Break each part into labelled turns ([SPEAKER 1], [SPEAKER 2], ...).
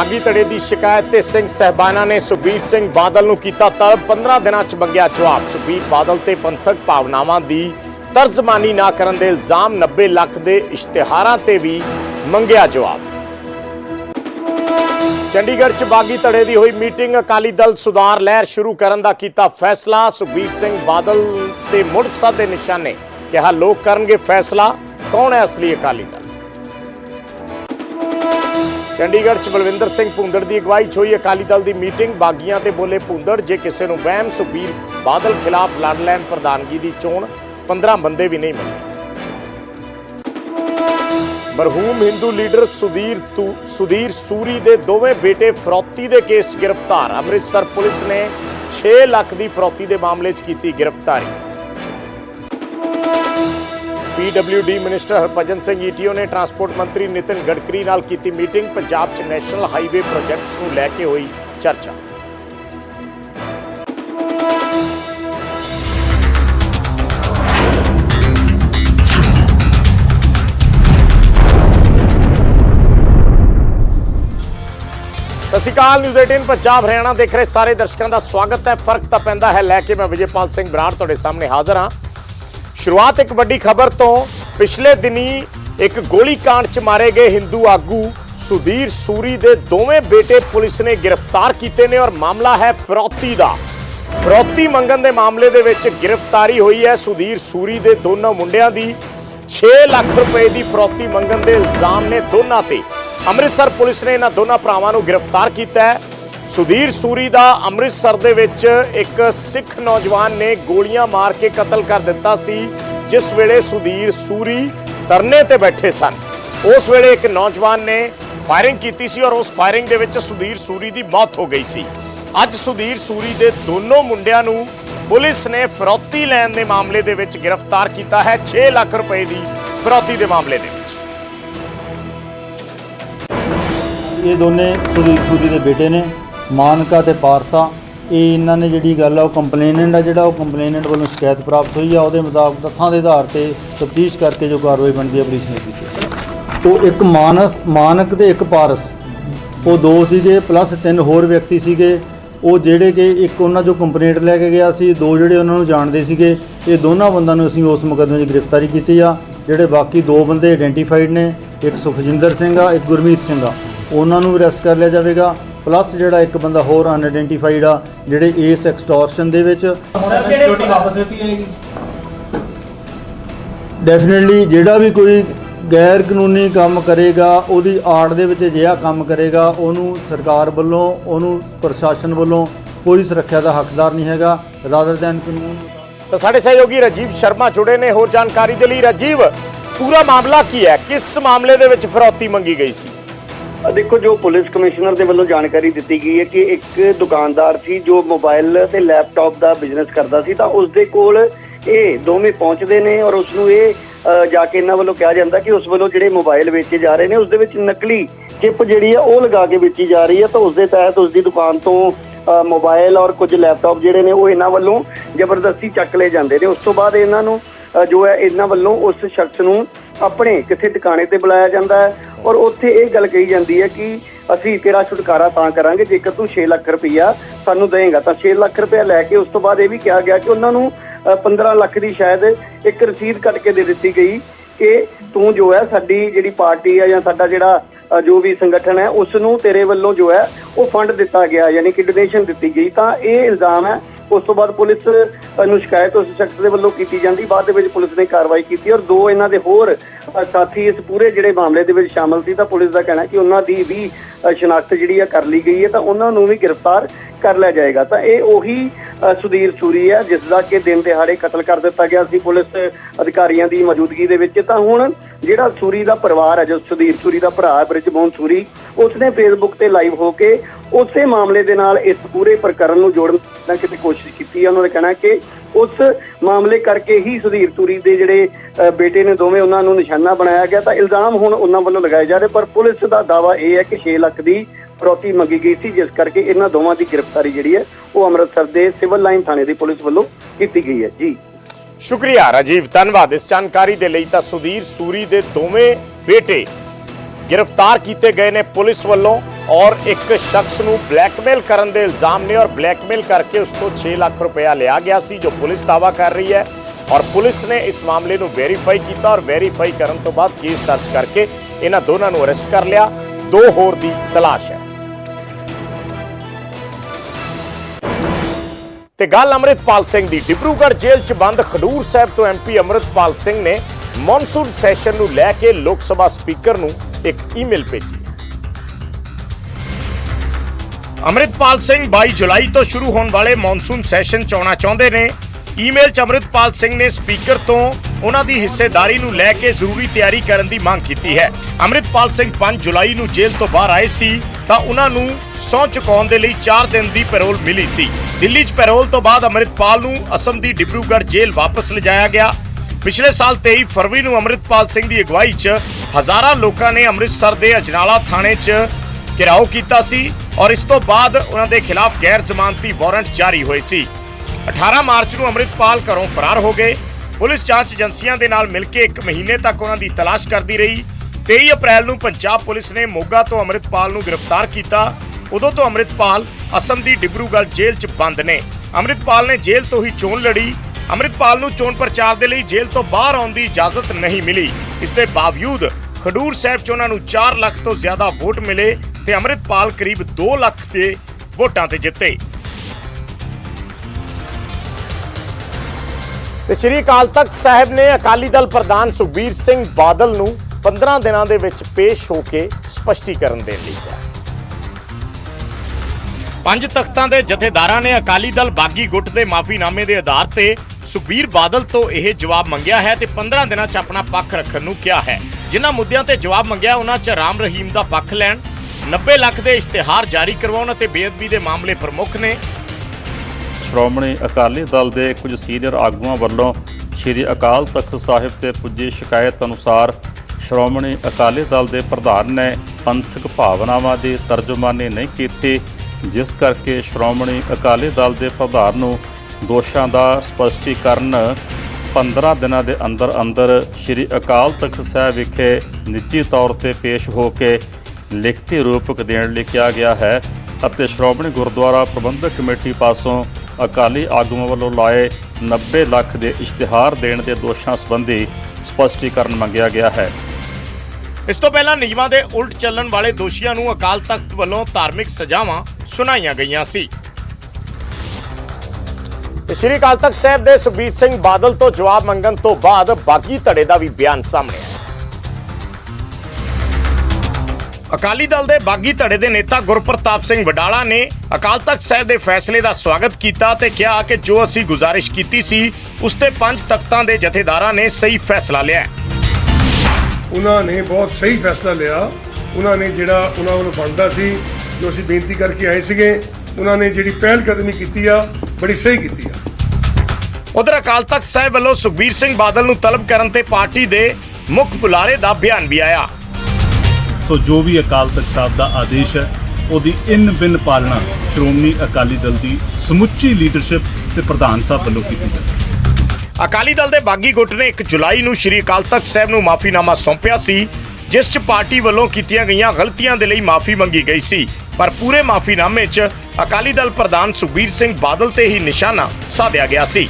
[SPEAKER 1] ਬਾਗੀ ਧੜੇ ਦੀ ਸ਼ਿਕਾਇਤ ਤੇ ਸਿੰਘ ਸਹਿਬਾਨਾ ਨੇ ਸੁਖਬੀਰ ਸਿੰਘ ਬਾਦਲ ਨੂੰ ਕੀਤਾ ਤਲਬ। 15 ਦਿਨਾਂ ਚ ਮੰਗਿਆ ਜਵਾਬ। ਸੁਖਬੀਰ ਬਾਦਲ ਤੇ ਪੰਥਕ ਭਾਵਨਾਵਾਂ ਦੀ ਤਰਜ਼ਮਾਨੀ ਨਾ ਕਰਨ ਦੇ ਇਲਜ਼ਾਮ 90 ਲੱਖ ਦੇ ਇਸ਼ਤਿਹਾਰਾਂ ਤੇ ਵੀ ਮੰਗਿਆ ਜਵਾਬ। ਚੰਡੀਗੜ੍ਹ ਚ ਬਾਗੀ ਧੜੇ ਦੀ ਹੋਈ ਮੀਟਿੰਗ ਅਕਾਲੀ ਦਲ ਸੁਧਾਰ ਲਹਿਰ ਸ਼ੁਰੂ ਕਰਨ ਦਾ ਕੀਤਾ ਫੈਸਲਾ। ਸੁਖਬੀਰ ਸਿੰਘ ਬਾਦਲ ਤੇ ਮੁੜ ਦੇ ਨਿਸ਼ਾਨੇ ਕਿਹਾ ਲੋਕ ਕਰਨਗੇ ਫੈਸਲਾ। ਕੌਣ ਹੈ ਅਸਲੀ ਅਕਾਲੀ ਦਲ? ਚੰਡੀਗੜ੍ਹ ਚ ਬਲਵਿੰਦਰ ਸਿੰਘ ਭੁੰਦੜ ਦੀ ਅਗਵਾਈ 'ਚ ਹੋਈ ਅਕਾਲੀ ਦਲ ਦੀ ਮੀਟਿੰਗ। ਬਾਗੀਆਂ ਤੇ ਬੋਲੇ ਭੁੰਦੜ, ਜੇ ਕਿਸੇ ਨੂੰ ਵਹਿਮ ਸੁਖਬੀਰ ਬਾਦਲ ਖਿਲਾਫ ਲੜ ਲੈਣ ਪ੍ਰਧਾਨਗੀ ਦੀ ਚੋਣ 15 ਬੰਦੇ ਵੀ ਨਹੀਂ ਮਿਲੇ। ਮਰਹੂਮ ਹਿੰਦੂ ਲੀਡਰ ਸੁਧੀਰ ਸੁਧੀਰ ਸੂਰੀ ਦੇ ਦੋਵੇਂ ਬੇਟੇ ਫਰੌਤੀ ਦੇ ਕੇਸ 'ਚ ਗ੍ਰਿਫਤਾਰ। ਅੰਮ੍ਰਿਤਸਰ ਪੁਲਿਸ ਨੇ 6 ਲੱਖ ਦੀ ਫਰੌਤੀ ਦੇ ਮਾਮਲੇ 'ਚ ਕੀਤੀ ਗ੍ਰਿਫਤਾਰੀ। PWD minister Harbhajan Singh ETO ਨੇ ਟਰਾਂਸਪੋਰਟ ਮੰਤਰੀ ਨਿਤਿਨ ਗਡਕਰੀ ਨਾਲ ਕੀਤੀ ਮੀਟਿੰਗ, ਪੰਜਾਬ 'ਚ ਨੈਸ਼ਨਲ ਹਾਈਵੇ ਪ੍ਰੋਜੈਕਟਸ ਨੂੰ ਲੈ ਕੇ ਹੋਈ ਚਰਚਾ। ਸਤਿ ਸ਼੍ਰੀ ਅਕਾਲ, ਨਿਊਜ਼ 18 ਪੰਜਾਬ ਹਰਿਆਣਾ ਦੇਖ ਰਹੇ ਸਾਰੇ ਦਰਸ਼ਕਾਂ ਦਾ ਸਵਾਗਤ ਹੈ। ਫ਼ਰਕ ਤਾਂ ਪੈਂਦਾ ਹੈ, ਲੈ ਕੇ ਮੈਂ ਵਿਜੇਪਾਲ ਸਿੰਘ ਬਰਾੜ ਤੁਹਾਡੇ ਸਾਹਮਣੇ ਹਾਜ਼ਰ ਹਾਂ। ਸ਼ੁਰੂਆਤ ਇੱਕ ਵੱਡੀ ਖਬਰ ਤੋਂ ਪਿਛਲੇ ਦਿਨੀ ਇੱਕ ਗੋਲੀकांड ਚ ਮਾਰੇ ਗਏ ਹਿੰਦੂ ਆਗੂ ਸੁਧੀਰ ਸੂਰੀ ਦੇ ਦੋਵੇਂ ਬੇਟੇ ਪੁਲਿਸ ਨੇ ਗ੍ਰਿਫਤਾਰ ਕੀਤੇ ਨੇ ਔਰ ਮਾਮਲਾ ਹੈ ਫਰੌਤੀ ਦਾ। ਫਰੌਤੀ ਮੰਗਣ ਦੇ ਮਾਮਲੇ ਦੇ ਵਿੱਚ ਗ੍ਰਿਫਤਾਰੀ ਹੋਈ ਹੈ ਸੁਧੀਰ ਸੂਰੀ ਦੇ ਦੋਨੋਂ ਮੁੰਡਿਆਂ ਦੀ। 6 ਲੱਖ ਰੁਪਏ ਦੀ ਫਰੌਤੀ ਮੰਗਣ ਦੇ ਇਲਜ਼ਾਮ ਨੇ ਦੋਨਾਂ ਤੇ। ਅੰਮ੍ਰਿਤਸਰ ਪੁਲਿਸ ਨੇ ਇਹਨਾਂ ਦੋਨਾਂ ਭਰਾਵਾਂ ਨੂੰ ਗ੍ਰਿਫਤਾਰ ਕੀਤਾ ਹੈ। ਸੁਧੀਰ ਸੂਰੀ ਦਾ ਅੰਮ੍ਰਿਤਸਰ ਦੇ ਵਿੱਚ ਇੱਕ ਸਿੱਖ ਨੌਜਵਾਨ ਨੇ ਗੋਲੀਆਂ ਮਾਰ ਕੇ ਕਤਲ ਕਰ ਦਿੱਤਾ ਸੀ, ਜਿਸ ਵੇਲੇ ਸੁਧੀਰ ਸੂਰੀ ਧਰਨੇ ਤੇ ਬੈਠੇ ਸਨ। ਉਸ ਵੇਲੇ ਇੱਕ ਨੌਜਵਾਨ ਨੇ ਫਾਇਰਿੰਗ ਕੀਤੀ ਸੀ ਔਰ ਉਸ ਫਾਇਰਿੰਗ ਦੇ ਵਿੱਚ ਸੁਧੀਰ ਸੂਰੀ ਦੀ ਮੌਤ ਹੋ ਗਈ ਸੀ। ਅੱਜ ਸੁਧੀਰ ਸੂਰੀ ਦੇ ਦੋਨੋਂ ਮੁੰਡਿਆਂ ਨੂੰ ਪੁਲਿਸ ਨੇ ਫਰੌਤੀ ਲੈਣ ਦੇ ਮਾਮਲੇ ਦੇ ਵਿੱਚ ਗ੍ਰਿਫਤਾਰ ਕੀਤਾ ਹੈ 6 ਲੱਖ ਰੁਪਏ ਦੀ ਫਰੌਤੀ ਦੇ ਮਾਮਲੇ ਦੇ ਵਿੱਚ।
[SPEAKER 2] ਇਹ ਦੋਨੇ ਸੁਦੀਪ ਸੂਰੀ ਦੇ ਬੇਟੇ ਨੇ। ਮਾਨਕਾ ਤੇ ਪਾਰਸਾ। ਇਹ ਇਹਨਾਂ ਨੇ ਜਿਹੜੀ ਗੱਲ ਆ, ਉਹ ਕੰਪਲੇਨੈਂਟ ਆ, ਜਿਹੜਾ ਉਹ ਕੰਪਲੇਨੈਂਟ ਵੱਲੋਂ ਸ਼ਿਕਾਇਤ ਪ੍ਰਾਪਤ ਹੋਈ ਆ, ਉਹਦੇ ਮੁਤਾਬਕ ਤੱਥਾਂ ਦੇ ਆਧਾਰ ਤੇ ਤਫਤੀਸ਼ ਕਰਕੇ ਜੋ ਕਾਰਵਾਈ ਬਣਦੀ ਆ, ਪੁਲਿਸ ਨੇ ਕੀਤੀ ਉਹ ਇੱਕ ਮਾਨਸ, ਮਾਨਕ ਤੇ ਇੱਕ ਪਾਰਸ। ਉਹ ਦੋ ਸੀਗੇ ਪਲੱਸ ਤਿੰਨ ਹੋਰ ਵਿਅਕਤੀ ਸੀਗੇ। ਉਹ ਜਿਹੜੇ ਕਿ ਇੱਕ ਉਹਨਾਂ ਜੋ ਕੰਪਲੇਂਟ ਲੈ ਕੇ ਗਿਆ ਸੀ, ਦੋ ਜਿਹੜੇ ਉਹਨਾਂ ਨੂੰ ਜਾਣਦੇ ਸੀਗੇ। ਇਹ ਦੋਨਾਂ ਬੰਦਿਆਂ ਨੂੰ ਅਸੀਂ ਉਸ ਮੁਕੱਦਮੇ 'ਚ ਗ੍ਰਿਫਤਾਰੀ ਕੀਤੀ ਆ। ਜਿਹੜੇ ਬਾਕੀ ਦੋ ਬੰਦੇ ਆਇਡੈਂਟੀਫਾਈਡ ਨੇ, ਇੱਕ ਸੁਖਜਿੰਦਰ ਸਿੰਘ ਆ, ਇੱਕ ਗੁਰਮੀਤ ਸਿੰਘ ਆ। ਉਹਨਾਂ ਨੂੰ ਅਰੈਸਟ ਕਰ ਲਿਆ ਜਾਵੇਗਾ। ਪਲੱਸ ਜਿਹੜਾ ਇੱਕ ਬੰਦਾ ਹੋਰ ਅਨਆਇਡੈਂਟੀਫਾਈਡ ਆ ਜਿਹੜੇ ਇਸ ਐਕਸਟੋਰਸ਼ਨ ਦੇ ਵਿੱਚ
[SPEAKER 3] ਸਿਕਿਉਰਿਟੀ ਵਾਪਸ ਦਿੱਤੀ ਜਾਏਗੀ।
[SPEAKER 2] ਡੈਫੀਨਿਟਲੀ ਜਿਹੜਾ ਵੀ ਕੋਈ ਗੈਰ ਕਾਨੂੰਨੀ ਕੰਮ ਕਰੇਗਾ ਉਹਦੀ ਆੜ ਦੇ ਵਿੱਚ ਅਜਿਹਾ ਕੰਮ ਕਰੇਗਾ ਉਹਨੂੰ ਸਰਕਾਰ ਵੱਲੋਂ ਉਹਨੂੰ ਪ੍ਰਸ਼ਾਸਨ ਵੱਲੋਂ ਕੋਈ ਸੁਰੱਖਿਆ ਦਾ ਹੱਕਦਾਰ ਨਹੀਂ ਹੈਗਾ ਰਾਦਰ ਦੈਨ ਕਾਨੂੰਨ
[SPEAKER 1] ਤਾਂ ਸਾਡੇ ਸਹਿਯੋਗੀ ਰਾਜੀਵ ਸ਼ਰਮਾ ਜੁੜੇ ਨੇ ਹੋਰ ਜਾਣਕਾਰੀ ਦੇ ਲਈ ਰਾਜੀਵ ਪੂਰਾ ਮਾਮਲਾ ਕੀ ਹੈ? ਕਿਸ ਮਾਮਲੇ ਦੇ ਵਿੱਚ ਫਰੌਤੀ ਮੰਗੀ ਗਈ ਸੀ?
[SPEAKER 4] ਦੇਖੋ ਜੋ ਪੁਲਿਸ ਕਮਿਸ਼ਨਰ ਦੇ ਵੱਲੋਂ ਜਾਣਕਾਰੀ ਦਿੱਤੀ ਗਈ ਹੈ ਕਿ ਇੱਕ ਦੁਕਾਨਦਾਰ ਸੀ ਜੋ ਮੋਬਾਈਲ ਤੇ ਲੈਪਟਾਪ ਦਾ ਬਿਜ਼ਨਸ ਕਰਦਾ ਸੀ ਤਾਂ ਉਸ ਦੇ ਕੋਲ ਇਹ ਦੋਵੇਂ ਪਹੁੰਚਦੇ ਨੇ ਔਰ ਉਸ ਨੂੰ ਇਹ ਜਾ ਕੇ ਇਹਨਾਂ ਵੱਲੋਂ ਕਿਹਾ ਜਾਂਦਾ ਕਿ ਉਸ ਵੱਲੋਂ ਜਿਹੜੇ ਮੋਬਾਈਲ ਵੇਚੇ ਜਾ ਰਹੇ ਨੇ ਉਸ ਦੇ ਵਿੱਚ ਨਕਲੀ ਚਿਪ ਜਿਹੜੀ ਹੈ ਉਹ ਲਗਾ ਕੇ ਵੇਚੀ ਜਾ ਰਹੀ ਹੈ ਤਾਂ ਉਸ ਦੇ ਤਹਿਤ ਉਸ ਦੀ ਦੁਕਾਨ ਤੋਂ ਅ, ਮੋਬਾਈਲ ਔਰ ਕੁਝ ਲੈਪਟਾਪ ਜਿਹੜੇ ਨੇ ਉਹ ਇਹਨਾਂ ਵੱਲੋਂ ਜ਼ਬਰਦਸਤੀ ਚੱਕ ਲਏ ਜਾਂਦੇ ਨੇ। ਉਸ ਤੋਂ ਬਾਅਦ ਇਹਨਾਂ ਨੂੰ ਜੋ ਹੈ ਇਹਨਾਂ ਵੱਲੋਂ ਉਸ ਸ਼ਖਸ ਨੂੰ ਆਪਣੇ ਕਿਸੇ ਟਿਕਾਣੇ ਤੇ ਬੁਲਾਇਆ ਜਾਂਦਾ ਹੈ ਔਰ ਉੱਥੇ ਇਹ ਗੱਲ ਕਹੀ ਜਾਂਦੀ ਹੈ ਕਿ ਅਸੀਂ ਤੇਰਾ ਛੁਟਕਾਰਾ ਤਾਂ ਕਰਾਂਗੇ ਜੇਕਰ ਤੂੰ 6 ਲੱਖ ਰੁਪਈਆ ਸਾਨੂੰ ਦੇਵੇਂਗਾ ਤਾਂ 6 ਲੱਖ ਰੁਪਇਆ ਲੈ ਕੇ ਉਸ ਤੋਂ ਬਾਅਦ ਇਹ ਵੀ ਕਿਹਾ ਗਿਆ ਕਿ ਉਹਨਾਂ ਨੂੰ ਅ, 15 ਲੱਖ ਦੀ ਸ਼ਾਇਦ ਇੱਕ ਰਸੀਦ ਕੱਟ ਕੇ ਦੇ ਦਿੱਤੀ ਗਈ ਕਿ ਤੂੰ ਜੋ ਹੈ ਸਾਡੀ ਜਿਹੜੀ ਪਾਰਟੀ ਹੈ ਜਾਂ ਸਾਡਾ ਜਿਹੜਾ ਜੋ ਵੀ ਸੰਗਠਨ ਹੈ ਉਸ ਨੂੰ ਤੇਰੇ ਵੱਲੋਂ ਜੋ ਹੈ ਉਹ ਫੰਡ ਦਿੱਤਾ ਗਿਆ ਯਾਨੀ ਕਿ ਡੋਨੇਸ਼ਨ ਦਿੱਤੀ ਗਈ। ਤਾਂ ਇਹ ਇਲਜ਼ਾਮ ਹੈ ਉਸ ਤੋਂ ਬਾਅਦ ਪੁਲਿਸ ਨੂੰ ਸ਼ਿਕਾਇਤ ਉਸ ਸ਼ਖਸ ਦੇ ਵੱਲੋਂ ਕੀਤੀ ਜਾਂਦੀ। ਬਾਅਦ ਦੇ ਵਿੱਚ ਪੁਲਿਸ ਨੇ ਕਾਰਵਾਈ ਕੀਤੀ ਔਰ ਦੋ ਇਹਨਾਂ ਦੇ ਹੋਰ ਸਾਥੀ ਇਸ ਪੂਰੇ ਜਿਹੜੇ ਮਾਮਲੇ ਦੇ ਵਿੱਚ ਸ਼ਾਮਲ ਸੀ ਤਾਂ ਪੁਲਿਸ ਦਾ ਕਹਿਣਾ ਕਿ ਉਹਨਾਂ ਦੀ ਵੀ ਸ਼ਨਾਖਤ ਜਿਹੜੀ ਆ ਕਰ ਲਈ ਗਈ ਹੈ ਤਾਂ ਉਹਨਾਂ ਨੂੰ ਵੀ ਗ੍ਰਿਫਤਾਰ ਕਰ ਲਿਆ ਜਾਏਗਾ। ਤਾਂ ਇਹ ਉਹੀ ਸੁਧੀਰ ਸੂਰੀ ਹੈ ਜਿਸ ਦਾ ਕਿ ਦਿਨ ਦਿਹਾੜੇ ਕਤਲ ਕਰ ਦਿੱਤਾ ਗਿਆ ਸੀ ਪੁਲਿਸ ਅਧਿਕਾਰੀਆਂ ਦੀ ਮੌਜੂਦਗੀ ਦੇ ਵਿੱਚ। ਤਾਂ ਹੁਣ ਜਿਹੜਾ ਸੂਰੀ ਦਾ ਪਰਿਵਾਰ ਹੈ, ਜੋ ਸੁਧੀਰ ਸੂਰੀ ਦਾ ਭਰਾ ਬ੍ਰਿਜਮੋਹਨ ਸੂਰੀ ਉਸਨੇ ਫੇਸਬੁੱਕ ਤੇ ਲਾਈਵ ਹੋ ਕੇ ਉਸੇ ਮਾਮਲੇ ਦੇ ਨਾਲ ਇਸ ਪੂਰੇ ਪ੍ਰਕਰਨ ਨੂੰ ਜੋੜਨ ਦੀ ਕਿਤੇ ਕੋਸ਼ਿਸ਼ ਕੀਤੀ ਹੈ ਉਹਨਾਂ ਨੇ ਕਹਿਣਾ ਕਿ ਉਸ ਮਾਮਲੇ ਕਰਕੇ ਹੀ ਸੁਧੀਰ ਸੂਰੀ ਦੇ ਜਿਹੜੇ ਬੇਟੇ ਨੇ ਦੋਵੇਂ ਉਹਨਾਂ ਨੂੰ ਨਿਸ਼ਾਨਾ ਬਣਾਇਆ ਗਿਆ ਤਾਂ ਇਲਜ਼ਾਮ ਹੁਣ ਉਹਨਾਂ ਵੱਲੋਂ ਲਗਾਏ ਜਾ ਰਹੇ, ਪਰ ਪੁਲਿਸ ਦਾ ਦਾਵਾ ਇਹ ਹੈ ਕਿ 6 ਲੱਖ ਦੀ ਫਰੌਤੀ ਮੰਗੀ ਗਈ ਸੀ, ਜਿਸ ਕਰਕੇ ਇਹਨਾਂ ਦੋਵਾਂ ਦੀ ਗ੍ਰਿਫਤਾਰੀ ਜਿਹੜੀ ਹੈ ਉਹ ਅੰਮ੍ਰਿਤਸਰ ਦੇ ਸਿਵਲ ਲਾਈਨ ਥਾਣੇ ਦੀ ਪੁਲਿਸ ਵੱਲੋਂ ਕੀਤੀ ਗਈ ਹੈ। ਜੀ।
[SPEAKER 1] ਸ਼ੁਕਰੀਆ ਰਾਜੀਵ, ਧੰਨਵਾਦ। ਇਸ ਜਾਣਕਾਰੀ ਦੇ ਲਈ ਤਾਂ ਸੁਧੀਰ ਸੂਰੀ ਦੇ ਦੋਵੇਂ ਬੇਟੇ ਗ੍ਰਿਫਤਾਰ ਕੀਤੇ ਗਏ ਨੇ ਪੁਲਿਸ ਵੱਲੋਂ ਔਰ ਇੱਕ ਸ਼ਖਸ ਨੂੰ ਬਲੈਕਮੇਲ ਕਰਨ ਦੇ ਇਲਜ਼ਾਮ ਨੇ ਔਰ ਬਲੈਕਮੇਲ ਕਰਕੇ ਉਸ ਤੋਂ 6 ਲੱਖ ਰੁਪਇਆ ਲਿਆ ਗਿਆ ਸੀ, ਜੋ ਪੁਲਿਸ ਦਾਵਾ ਕਰ ਰਹੀ ਹੈ। ਔਰ ਪੁਲਿਸ ਨੇ ਇਸ ਮਾਮਲੇ ਨੂੰ ਵੈਰੀਫਾਈ ਕੀਤਾ ਔਰ ਵੈਰੀਫਾਈ ਕਰਨ ਤੋਂ ਬਾਅਦ ਕੇਸ ਦਰਜ ਕਰਕੇ ਇਹਨਾਂ ਦੋਨਾਂ ਨੂੰ ਅਰੈਸਟ ਕਰ ਲਿਆ। ਦੋ ਹੋਰ ਦੀ ਤਲਾਸ਼ ਹੈ। ਤੇ ਗੱਲ ਅੰਮ੍ਰਿਤਪਾਲ ਸਿੰਘ ਦੀ, ਡਿਬਰੂਗੜ੍ਹ ਜੇਲ੍ਹ 'ਚ ਬੰਦ ਖਡੂਰ ਸਾਹਿਬ ਤੋਂ ਐਮਪੀ ਅੰਮ੍ਰਿਤਪਾਲ ਸਿੰਘ ਨੇ ਮੌਨਸੂਨ ਸੈਸ਼ਨ ਨੂੰ ਲੈ ਕੇ ਲੋਕ ਸਭਾ ਸਪੀਕਰ ਨੂੰ ਇੱਕ ਈਮੇਲ ਭੇਜੀ। ਅੰਮ੍ਰਿਤਪਾਲ ਸਿੰਘ 22 ਜੁਲਾਈ ਤੋਂ ਸ਼ੁਰੂ ਹੋਣ ਵਾਲੇ ਮੌਨਸੂਨ ਸੈਸ਼ਨ 'ਚ ਚਾਹੁੰਦੇ ਨੇ। ਈਮੇਲ 'ਚ ਅੰਮ੍ਰਿਤਪਾਲ ਸਿੰਘ ਨੇ ਸਪੀਕਰ ਤੋਂ ਉਹਨਾਂ ਦੀ ਹਿੱਸੇਦਾਰੀ ਨੂੰ ਲੈ ਕੇ ਜ਼ਰੂਰੀ ਤਿਆਰੀ ਕਰਨ ਦੀ ਮੰਗ ਕੀਤੀ ਹੈ। ਅੰਮ੍ਰਿਤਪਾਲ ਸਿੰਘ 5 ਜੁਲਾਈ ਨੂੰ ਜੇਲ੍ਹ ਤੋਂ ਬਾਹਰ ਆਏ ਸੀ ਤਾਂ ਉਹਨਾਂ ਨੂੰ ਸਹੁੰ ਚੁਕਾਉਣ ਦੇ ਲਈ 4 ਦਿਨ ਦੀ ਪੈਰੋਲ ਮਿਲੀ ਸੀ। ਦਿੱਲੀ 'ਚ ਪੈਰੋਲ ਤੋਂ ਬਾਅਦ ਅੰਮ੍ਰਿਤਪਾਲ ਨੂੰ ਅਸਮ ਦੀ ਡਿਬਰੂਗੜ੍ਹ ਜੇਲ੍ਹ ਵਾਪਸ ਲਿਜਾਇਆ ਗਿਆ। ਪਿਛਲੇ ਸਾਲ 23 ਫਰਵਰੀ ਨੂੰ ਅੰਮ੍ਰਿਤਪਾਲ ਸਿੰਘ ਦੀ ਅਗਵਾਈ 'ਚ ਹਜ਼ਾਰਾਂ ਲੋਕਾਂ ਨੇ ਅੰਮ੍ਰਿਤਸਰ ਦੇ ਅਜਨਾਲਾ ਥਾਣੇ 'ਚ ਘਿਰਾਓ ਕੀਤਾ ਸੀ ਔਰ ਇਸ ਤੋਂ ਬਾਅਦ ਉਹਨਾਂ ਦੇ ਖਿਲਾਫ ਗੈਰ ਜ਼ਮਾਨਤੀ ਵਾਰੰਟ ਜਾਰੀ ਹੋਏ ਸੀ। 18 ਮਾਰਚ ਨੂੰ ਅੰਮ੍ਰਿਤਪਾਲ ਘਰੋਂ ਫਰਾਰ ਹੋ ਗਏ। ਪੁਲਿਸ ਜਾਂਚ ਏਜੰਸੀਆਂ ਦੇ ਨਾਲ ਮਿਲ ਕੇ 1 ਮਹੀਨੇ ਤੱਕ ਉਹਨਾਂ ਦੀ ਤਲਾਸ਼ ਕਰਦੀ ਰਹੀ। 23 ਅਪ੍ਰੈਲ ਨੂੰ ਪੰਜਾਬ ਪੁਲਿਸ ਨੇ ਮੋਗਾ ਤੋਂ ਅੰਮ੍ਰਿਤਪਾਲ ਨੂੰ ਗ੍ਰਿਫਤਾਰ ਕੀਤਾ। ਉਦੋਂ ਤੋਂ ਅੰਮ੍ਰਿਤਪਾਲ ਅਸਮ ਦੀ ਡਿਬਰੂਗੜ੍ਹ ਜੇਲ੍ਹ 'ਚ ਬੰਦ ਨੇ। ਅੰਮ੍ਰਿਤਪਾਲ ਨੇ ਜੇਲ੍ਹ ਤੋਂ ਹੀ ਚੋਣ ਲੜੀ। ਅੰਮ੍ਰਿਤਪਾਲ ਨੂੰ ਚੋਣ ਪ੍ਰਚਾਰ ਦੇ ਲਈ ਜੇਲ੍ਹ ਤੋਂ ਬਾਹਰ ਆਉਣ ਦੀ ਇਜਾਜ਼ਤ ਨਹੀਂ ਮਿਲੀ। ਇਸ ਦੇ ਬਾਵਜੂਦ ਖਡੂਰ ਸਾਹਿਬ 'ਚ ਉਹਨਾਂ ਨੂੰ 4 ਲੱਖ ਤੋਂ ਜ਼ਿਆਦਾ ਵੋਟ ਮਿਲੇ ਤੇ ਅੰਮ੍ਰਿਤਪਾਲ ਕਰੀਬ 2 ਲੱਖ ਦੇ ਵੋਟਾਂ ਤੇ ਜਿੱਤੇ। ਤੇ ਸ਼੍ਰੀ ਅਕਾਲ ਤਖਤ ਸਾਹਿਬ ਨੇ ਅਕਾਲੀ ਦਲ ਪ੍ਰਧਾਨ ਸੁਖਬੀਰ ਸਿੰਘ ਬਾਦਲ ਨੂੰ 15 ਦਿਨਾਂ ਦੇ ਵਿੱਚ ਪੇਸ਼ ਹੋ ਕੇ ਸਪਸ਼ਟੀਕਰਨ ਦੇਣ ਲਈ ਕਿਹਾ ਪੰਜ ਤਖਤਾਂ ਦੇ ਜਥੇਦਾਰਾਂ ਨੇ ਅਕਾਲੀ ਦਲ ਬਾਗੀ ਗੁੱਟ ਦੇ ਮਾਫੀਨਾਮੇ ਦੇ ਆਧਾਰ ਤੇ ਸੁਖਬੀਰ ਬਾਦਲ ਤੋਂ ਇਹ ਜਵਾਬ ਮੰਗਿਆ ਹੈ ਤੇ 15 ਦਿਨਾਂ 'ਚ ਆਪਣਾ ਪੱਖ ਰੱਖਣ ਨੂੰ ਕਿਹਾ ਹੈ। ਜਿਨ੍ਹਾਂ ਮੁੱਦਿਆਂ ਤੇ ਜਵਾਬ ਮੰਗਿਆ ਉਹਨਾਂ 'ਚ ਰਾਮ ਰਹੀਮ ਦਾ ਪੱਖ ਲੈਣ 90 ਲੱਖ ਦੇ ਇਸ਼ਤਿਹਾਰ ਜਾਰੀ ਕਰਵਾਉਣ ਅਤੇ ਬੇਅਦਬੀ ਦੇ ਮਾਮਲੇ ਪ੍ਰਮੁੱਖ ਨੇ।
[SPEAKER 5] ਸ਼੍ਰੋਮਣੀ ਅਕਾਲੀ ਦਲ ਦੇ ਕੁਝ ਸੀਨੀਅਰ ਆਗੂਆਂ ਵੱਲੋਂ ਸ੍ਰੀ ਅਕਾਲ ਤਖਤ ਸਾਹਿਬ ਤੇ ਪੁੱਜੀ ਸ਼ਿਕਾਇਤ ਅਨੁਸਾਰ ਸ਼੍ਰੋਮਣੀ ਅਕਾਲੀ ਦਲ ਦੇ ਪ੍ਰਧਾਨ ਨੇ ਪੰਥਕ ਭਾਵਨਾਵਾਂ ਦੀ ਤਰਜਮਾਨੀ ਨਹੀਂ ਕੀਤੀ, ਜਿਸ ਕਰਕੇ ਸ਼੍ਰੋਮਣੀ ਅਕਾਲੀ ਦਲ ਦੇ ਪ੍ਰਧਾਨ ਨੂੰ ਦੋਸ਼ਾਂ ਦਾ ਸਪਸ਼ਟੀਕਰਨ 15 ਦਿਨਾਂ ਦੇ ਅੰਦਰ ਅੰਦਰ ਸ੍ਰੀ ਅਕਾਲ ਤਖਤ ਸਾਹਿਬ ਵਿਖੇ ਨਿੱਜੀ ਤੌਰ ਤੇ ਪੇਸ਼ ਹੋ ਕੇ ਲਿਖਤੀ ਰੂਪਕ ਦੇਣ ਲਈ ਕਿਹਾ ਗਿਆ ਹੈ ਅਤੇ ਸ਼੍ਰੋਮਣੀ ਗੁਰਦੁਆਰਾ ਪ੍ਰਬੰਧਕ ਕਮੇਟੀ ਪਾਸੋਂ ਅਕਾਲੀ ਆਗੂਆਂ ਵੱਲੋਂ ਲਾਏ 90 ਲੱਖ ਦੇ ਇਸ਼ਤਿਹਾਰ ਦੇਣ ਦੇ ਦੋਸ਼ਾਂ ਸੰਬੰਧੀ ਸਪਸ਼ਟੀਕਰਨ ਮੰਗਿਆ ਗਿਆ ਹੈ।
[SPEAKER 1] ਇਸ ਤੋਂ ਪਹਿਲਾਂ ਨਿਯਮਾਂ ਦੇ ਉਲਟ ਚੱਲਣ ਵਾਲੇ ਦੋਸ਼ੀਆਂ ਨੂੰ ਅਕਾਲ ਤਖਤ ਵੱਲੋਂ ਧਾਰਮਿਕ ਸਜ਼ਾਵਾਂ ਸੁਣਾਈਆਂ ਗਈਆਂ ਸੀ। ਤੇ ਸ਼੍ਰੀ ਅਕਾਲ ਤਖਤ ਸਾਹਿਬ ਦੇ ਸੁਖਬੀਰ ਸਿੰਘ ਬਾਦਲ ਤੋਂ ਜਵਾਬ ਮੰਗਣ ਤੋਂ ਬਾਅਦ ਬਾਗੀ ਧੜੇ ਦਾ ਵੀ ਬਿਆਨ ਸਾਹਮਣੇ ਆਇਆ। ਅਕਾਲੀ ਦਲ ਦੇ ਬਾਗੀ ਧੜੇ ਦੇ ਨੇਤਾ ਗੁਰਪ੍ਰਤਾਪ ਸਿੰਘ ਵਡਾਲਾ ਨੇ ਅਕਾਲ ਤਖਤ ਸਾਹਿਬ ਦੇ ਫੈਸਲੇ ਦਾ ਸਵਾਗਤ ਕੀਤਾ ਤੇ ਕਿਹਾ ਕਿ ਜੋ ਅਸੀਂ ਗੁਜ਼ਾਰਿਸ਼ ਕੀਤੀ ਸੀ, ਉਸ ਤੇ ਪੰਜ ਤਖਤਾਂ ਦੇ ਜਥੇਦਾਰਾਂ ਨੇ ਸਹੀ ਫੈਸਲਾ ਲਿਆ
[SPEAKER 6] ਉਹਨਾਂ ਨੇ ਬਹੁਤ ਸਹੀ ਫੈਸਲਾ ਲਿਆ। ਉਹਨਾਂ ਨੇ ਜਿਹੜਾ ਉਹਨਾਂ ਨੂੰ ਬਣਦਾ ਸੀ, ਜੋ ਅਸੀਂ ਬੇਨਤੀ ਕਰਕੇ ਆਏ ਸੀਗੇ, ਉਹਨਾਂ ਨੇ ਜਿਹੜੀ ਪਹਿਲ ਕਦਮੀ ਕੀਤੀ ਆ ਬੜੀ ਸਹੀ ਕੀਤੀ ਆ।
[SPEAKER 1] ਉਧਰ ਅਕਾਲ ਤਖਤ ਸਾਹਿਬ ਵੱਲੋਂ ਸੁਖਬੀਰ ਸਿੰਘ ਬਾਦਲ ਨੂੰ ਤਲਬ ਕਰਨ ਤੇ ਪਾਰਟੀ ਦੇ ਮੁੱਖ ਬੁਲਾਰੇ ਦਾ ਬਿਆਨ ਵੀ ਆਇਆ।
[SPEAKER 7] ਸੋ ਜੋ ਵੀ ਅਕਾਲ ਤਖਤ ਸਾਹਿਬ ਦਾ ਆਦੇਸ਼ ਹੈ ਉਹਦੀ ਇਨ ਬਿਨ ਪਾਲਣਾ ਸ਼੍ਰੋਮਣੀ ਅਕਾਲੀ ਦਲ ਦੀ ਸਮੁੱਚੀ ਲੀਡਰਸ਼ਿਪ ਤੇ ਪ੍ਰਧਾਨ ਸਾਹਿਬ ਵੱਲੋਂ ਕੀਤੀ ਜਾਵੇ
[SPEAKER 1] ਅਕਾਲੀ ਦਲ ਦੇ ਬਾਗੀ ਗੁੱਟ ਨੇ 1 ਜੁਲਾਈ ਨੂੰ ਸ਼੍ਰੀ ਅਕਾਲ ਤਖਤ ਸਾਹਿਬ ਨੂੰ ਮਾਫੀਨਾਮਾ ਸੌਂਪਿਆ ਸੀ ਜਿਸ 'ਚ ਪਾਰਟੀ ਵੱਲੋਂ ਕੀਤੀਆਂ ਗਈਆਂ ਗਲਤੀਆਂ ਦੇ ਲਈ ਮਾਫੀ ਮੰਗੀ ਗਈ ਸੀ। ਪਰ ਪੂਰੇ ਮਾਫੀਨਾਮੇ 'ਚ ਅਕਾਲੀ ਦਲ ਪ੍ਰਧਾਨ ਸੁਖਬੀਰ ਸਿੰਘ ਬਾਦਲ ਤੇ ਹੀ ਨਿਸ਼ਾਨਾ ਸਾਧਿਆ ਗਿਆ ਸੀ।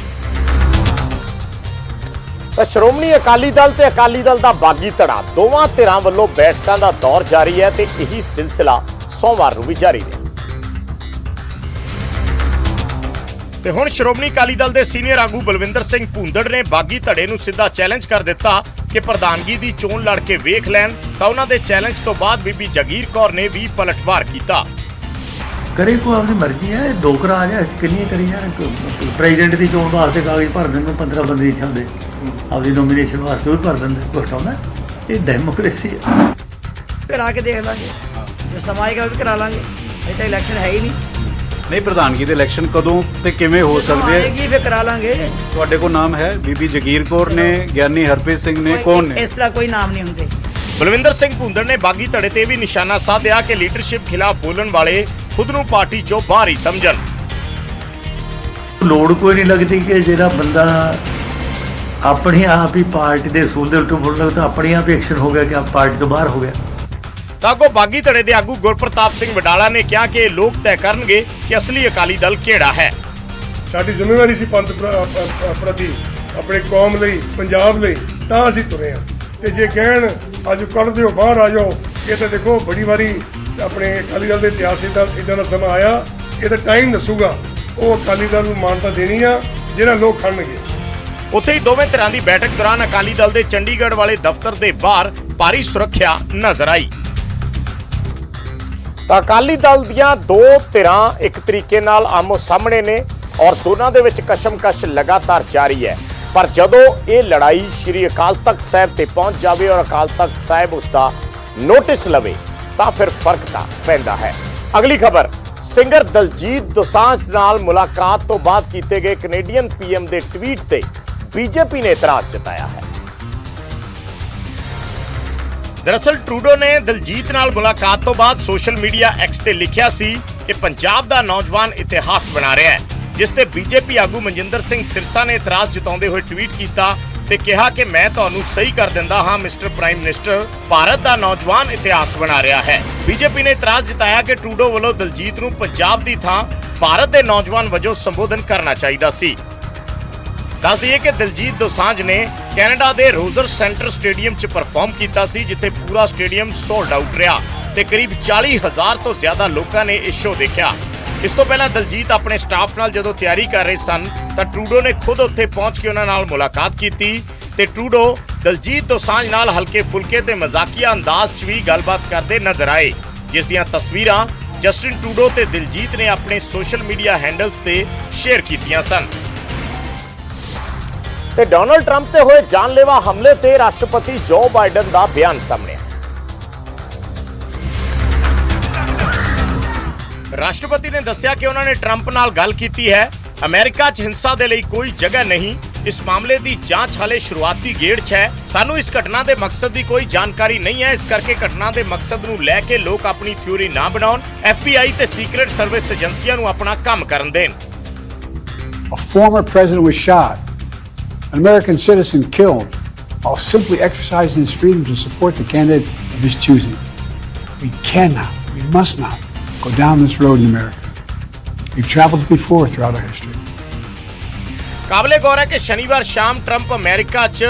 [SPEAKER 1] ਤਾਂ ਸ਼੍ਰੋਮਣੀ ਅਕਾਲੀ ਦਲ ਤੇ ਅਕਾਲੀ ਦਲ ਦਾ ਬਾਗੀ ਧੜਾ, ਦੋਵਾਂ ਧਿਰਾਂ ਵੱਲੋਂ ਬੈਠਕਾਂ ਦਾ ਦੌਰ ਜਾਰੀ ਹੈ ਤੇ ਇਹੀ ਸਿਲਸਿਲਾ ਸੋਮਵਾਰ ਨੂੰ ਵੀ ਜਾਰੀ ਰਿਹਾ। ਤੇ ਹੁਣ ਸ਼੍ਰੋਮਣੀ ਅਕਾਲੀ ਦਲ ਦੇ ਸੀਨੀਅਰ ਆਗੂ ਬਲਵਿੰਦਰ ਸਿੰਘ ਭੂੰਦੜ ਨੇ ਬਾਗੀ ਧੜੇ ਨੂੰ ਸਿੱਧਾ ਚੈਲੰਜ ਕਰ ਦਿੱਤਾ ਕਿ ਪ੍ਰਧਾਨਗੀ ਦੀ ਚੋਣ ਲੜ ਕੇ ਵੇਖ ਲੈਣ ਤਾਂ ਉਹਨਾਂ ਦੇ ਚੈਲੰਜ ਤੋਂ ਬਾਅਦ ਬੀਬੀ ਜਗੀਰ ਕੌਰ ਨੇ ਵੀ ਪਲਟਵਾਰ ਕੀਤਾ।
[SPEAKER 8] ਕਰੇ ਕੋ ਆਪਣੀ ਮਰਜ਼ੀ ਹੈ ਦੋ ਕਰਾ ਜਾਂ ਕਿੰਨੀਆਂ ਕਰੀ ਜਾਣ ਪ੍ਰੈਜ਼ੀਡੈਂਟ ਦੀ ਚੋਣ ਵਾਸਤੇ ਕਾਗਜ਼ ਭਰ ਦਿੰਦੇ ਨੂੰ 15 ਬੰਦੇ ਇੱਥੇ ਹੁੰਦੇ ਆਪਦੀ ਨੋਮੀਨੇਸ਼ਨ ਵਾਸਤੇ ਉਹ ਵੀ ਭਰ ਦਿੰਦੇ ਕੁਛ ਆਉਂਦਾ ਇਹ ਡੈਮੋਕ੍ਰੇਸੀ ਹੈ।
[SPEAKER 9] ਕਰਾ ਕੇ ਦੇਖ ਲਾਂਗੇ। ਜੋ ਸਮਾਂ ਆਏਗਾ ਉਹ ਵੀ ਕਰਾ ਲਾਂਗੇ। ਇਹ ਤਾਂ ਇਲੈਕਸ਼ਨ ਹੈ ਹੀ ਨਹੀਂ।
[SPEAKER 10] ਨਹੀਂ ਪ੍ਰਧਾਨਗੀ ਦੇ ਇਲੈਕਸ਼ਨ ਕਦੋਂ ਤੇ ਕਿਵੇਂ ਹੋ ਸਕਦੇ ਹੈ
[SPEAKER 9] ਆਏਗੀ ਫਿਰ ਕਰਾ ਲਾਂਗੇ।
[SPEAKER 10] ਤੁਹਾਡੇ ਕੋਲ ਨਾਮ ਹੈ? ਬੀਬੀ ਜਗੀਰ ਕੌਰ ਨੇ ਗਿਆਨੀ ਹਰਪ੍ਰੀਤ ਸਿੰਘ ਨੇ ਕੌਣ ਨੇ?
[SPEAKER 9] ਇਸ ਤਰ੍ਹਾਂ ਕੋਈ ਨਾਮ ਨਹੀਂ ਹੁੰਦੇ।
[SPEAKER 1] ਬਲਵਿੰਦਰ ਸਿੰਘ ਭੁੰਦੜ ਨੇ ਬਾਗੀ ਧੜੇ ਤੇ ਵੀ ਨਿਸ਼ਾਨਾ ਸਾਧਿਆ ਕਿ ਲੀਡਰਸ਼ਿਪ ਖਿਲਾਫ ਬੋਲਣ ਵਾਲੇ ਖੁਦ ਨੂੰ ਪਾਰਟੀ 'ਚੋਂ ਬਾਹਰ ਹੀ ਸਮਝਣ।
[SPEAKER 8] ਲੋੜ ਕੋਈ ਨਹੀਂ ਲੱਗਦੀ ਕਿ ਜਿਹੜਾ ਬੰਦਾ ਆਪਣੇ ਆਪ ਹੀ ਪਾਰਟੀ ਦੇ ਅਸੂਲ ਦੇ ਉਲਟ ਬੋਲਣ ਤਾਂ ਆਪਣੇ ਆਪ ਹੀ ਐਕਸ਼ਨ ਹੋ ਗਿਆ ਕਿ ਆਪ ਪਾਰਟੀ ਤੋਂ ਬਾਹਰ ਹੋ ਗਿਆ।
[SPEAKER 1] ਤਾਂ ਅੱਗੋਂ ਬਾਗੀ ਧੜੇ ਦੇ ਆਗੂ ਗੁਰਪ੍ਰਤਾਪ ਸਿੰਘ ਵਡਾਲਾ ਨੇ ਕਿਹਾ ਕਿ ਲੋਕ ਤੈਅ ਕਰਨਗੇ ਕਿ ਅਸਲੀ ਅਕਾਲੀ ਦਲ ਕਿਹੜਾ ਹੈ।
[SPEAKER 6] ਸਾਡੀ ਜ਼ਿੰਮੇਵਾਰੀ ਸੀ ਪੰਥ ਪ੍ਰਤੀ ਆਪਣੇ ਕੌਮ ਲਈ ਪੰਜਾਬ ਲਈ ਤਾਂ ਅਸੀਂ ਤੁਰੇ ਹਾਂ। ਤੇ ਜੇ ਕਹਿਣ ਅੱਜ ਕੱਢ ਦਿਓ ਬਾਹਰ ਆ ਜਾਓ ਇਹ ਤਾਂ ਦੇਖੋ ਬੜੀ ਵਾਰੀ ਆਪਣੇ ਅਕਾਲੀ ਦਲ ਦੇ ਇਤਿਹਾਸ ਦਾ ਇਦਾਂ ਦਾ ਸਮਾਂ ਆਇਆ ਇਹ ਤਾਂ ਟਾਈਮ ਦੱਸੂਗਾ। ਉਹ ਅਕਾਲੀ ਦਲ ਨੂੰ ਮਾਨਤਾ ਦੇਣੀ ਆ ਜਿਹੜਾ ਲੋਕ ਖੜਨਗੇ।
[SPEAKER 1] ਉੱਥੇ ਹੀ ਦੋਵੇਂ ਧਿਰਾਂ ਦੀ ਬੈਠਕ ਦੌਰਾਨ ਅਕਾਲੀ ਦਲ ਦੇ ਚੰਡੀਗੜ੍ਹ ਵਾਲੇ ਦਫ਼ਤਰ ਦੇ ਬਾਹਰ ਭਾਰੀ ਸੁਰੱਖਿਆ ਨਜ਼ਰ ਆਈ। ਤਾਂ ਅਕਾਲੀ ਦਲ ਦੀਆਂ ਦੋ ਧਿਰਾਂ ਇੱਕ ਤਰੀਕੇ ਨਾਲ ਆਮੋ ਸਾਹਮਣੇ ਨੇ ਔਰ ਦੋਨਾਂ ਦੇ ਵਿੱਚ ਕਸ਼ਮਕਸ਼ ਲਗਾਤਾਰ ਜਾਰੀ ਹੈ। ਪਰ ਜਦੋਂ ਇਹ ਲੜਾਈ ਸ਼੍ਰੀ ਅਕਾਲ ਤਖਤ ਸਾਹਿਬ ਤੇ ਪਹੁੰਚ ਜਾਵੇ ਔਰ ਅਕਾਲ ਤਖਤ ਸਾਹਿਬ ਉਸ ਦਾ ਨੋਟਿਸ ਲਵੇ, ਤਾਂ ਫਿਰ ਫ਼ਰਕ ਤਾਂ ਪੈਂਦਾ ਹੈ। ਅਗਲੀ ਖਬਰ, ਸਿੰਗਰ ਦਲਜੀਤ ਦੋਸਾਂਝ ਨਾਲ ਮੁਲਾਕਾਤ ਤੋਂ ਬਾਅਦ ਕੀਤੇ ਗਏ ਕੈਨੇਡੀਅਨ ਪੀਐਮ ਦੇ ਟਵੀਟ ਤੇ ਬੀਜੇਪੀ ਨੇ ਇਤਰਾਜ਼ ਜਤਾਇਆ ਹੈ। ਦਰਅਸਲ ਟਰੂਡੋ ਨੇ ਦਲਜੀਤ ਨਾਲ ਮੁਲਾਕਾਤ ਤੋਂ ਬਾਅਦ ਸੋਸ਼ਲ ਮੀਡੀਆ ਐਕਸ ਤੇ ਲਿਖਿਆ ਸੀ ਕਿ ਪੰਜਾਬ ਦਾ ਨੌਜਵਾਨ ਇਤਿਹਾਸ ਬਣਾ ਰਿਹਾ ਹੈ, ਜਿਸ ਤੇ ਬੀਜੇਪੀ ਆਗੂ ਮਨਜਿੰਦਰ ਸਿੰਘ ਸਿਰਸਾ ਨੇ ਇਤਰਾਜ਼ ਜਤਾਉਂਦੇ ਹੋਏ ਟਵੀਟ ਕੀਤਾ ਤੇ ਕਿਹਾ ਕਿ ਮੈਂ ਤੁਹਾਨੂੰ ਸਹੀ ਕਰ ਦਿੰਦਾ ਹਾਂ, ਮਿਸਟਰ ਪ੍ਰਾਈਮ ਮਿਨਿਸਟਰ, ਭਾਰਤ ਦਾ ਨੌਜਵਾਨ ਇਤਿਹਾਸ ਬਣਾ ਰਿਹਾ ਹੈ। ਬੀਜੇਪੀ ਨੇ ਇਤਰਾਜ਼ ਜਤਾਇਆ ਕਿ ਟਰੂਡੋ ਵੱਲੋਂ ਦਲਜੀਤ ਨੂੰ ਪੰਜਾਬ ਦੀ ਥਾਂ ਭਾਰਤ ਦੇ ਨੌਜਵਾਨ ਵਜੋਂ ਸੰਬੋਧਨ ਕਰਨਾ ਚਾਹੀਦਾ ਸੀ। ਦੱਸ ਦਈਏ ਕਿ ਦਿਲਜੀਤ ਦੋਸਾਂਝ ਨੇ ਕੈਨੇਡਾ ਦੇ ਰੋਜ਼ਰ ਸੈਂਟਰ ਸਟੇਡੀਅਮ 'ਚ ਪਰਫਾਰਮ ਕੀਤਾ ਸੀ, ਜਿੱਥੇ ਪੂਰਾ ਸਟੇਡੀਅਮ ਸੋਲਡ ਆਊਟ ਰਿਹਾ ਤੇ ਕਰੀਬ 40000 ਤੋਂ ਜ਼ਿਆਦਾ ਲੋਕਾਂ ਨੇ ਇਸ ਸ਼ੋਅ ਦੇਖਿਆ। ਇਸ ਤੋਂ ਪਹਿਲਾਂ ਦਲਜੀਤ ਆਪਣੇ ਸਟਾਫ ਨਾਲ ਜਦੋਂ ਤਿਆਰੀ ਕਰ ਰਹੇ ਸਨ, ਤਾਂ ਟਰੂਡੋ ਨੇ ਖੁਦ ਉੱਥੇ ਪਹੁੰਚ ਕੇ ਉਹਨਾਂ ਨਾਲ ਮੁਲਾਕਾਤ ਕੀਤੀ ਤੇ ਟਰੂਡੋ ਦਲਜੀਤ ਦੋਸਾਂਝ ਨਾਲ ਹਲਕੇ ਫੁਲਕੇ ਤੇ ਮਜ਼ਾਕੀਆ ਅੰਦਾਜ਼ 'ਚ ਵੀ ਗੱਲਬਾਤ ਕਰਦੇ ਨਜ਼ਰ ਆਏ, ਜਿਸ ਦੀਆਂ ਤਸਵੀਰਾਂ ਜਸਟਿਨ ਟਰੂਡੋ ਤੇ ਦਿਲਜੀਤ ਨੇ ਆਪਣੇ ਸੋਸ਼ਲ ਮੀਡੀਆ ਹੈਂਡਲਸ ਤੇ ਸ਼ੇਅਰ ਕੀਤੀਆਂ ਸਨ। ਤੇ ਡੋਨਲਡ ਟਰੰਪ ਤੇ ਹੋਏ ਜਾਨਲੇਵਾ ਹਮਲੇ ਤੇ ਰਾਸ਼ਟਰਪਤੀ ਜੋ ਬਾਈਡਨ ਦਾ ਬਿਆਨ ਸਾਹਮਣੇ ਰਾਸ਼ਟਰਪਤੀ ਨੇ ਦੱਸਿਆ ਕਿ ਉਹਨਾਂ ਨੇ ਟਰੰਪ ਨਾਲ ਗੱਲ ਕੀਤੀ ਹੈ। ਅਮਰੀਕਾ 'ਚ ਹਿੰਸਾ ਦੇ ਲਈ ਕੋਈ ਜਗ੍ਹਾ ਨਹੀਂ। ਇਸ ਮਾਮਲੇ ਦੀ ਜਾਂਚ ਹਾਲੇ ਸ਼ੁਰੂਆਤੀ ਗੇੜ 'ਚ ਹੈ। ਸਾਨੂੰ ਇਸ ਘਟਨਾ ਦੇ ਮਕਸਦ ਦੀ ਕੋਈ ਜਾਣਕਾਰੀ ਨਹੀਂ ਹੈ। ਇਸ ਕਰਕੇ ਘਟਨਾ ਦੇ ਮਕਸਦ ਨੂੰ ਲੈ ਕੇ ਲੋਕ ਆਪਣੀ ਥਿਊਰੀ ਨਾ ਬਣਾਉਣ। FBI ਤੇ ਸੀਕ੍ਰੀਟ ਸਰਵਿਸ ਏਜੰਸੀਆਂ ਨੂੰ ਆਪਣਾ ਕੰਮ ਕਰਨ ਦੇਣ।
[SPEAKER 11] A former president was shot, an American citizen killed, while simply exercising his freedom to support the candidate of his choosing. We cannot, we must not go down this road in America. We've traveled before throughout our history.
[SPEAKER 1] ਕਾਬਲੇ ਗੌਰ ਹੈ ਕਿ ਸ਼ਨੀਵਾਰ ਸ਼ਾਮ Trump America 'ਚ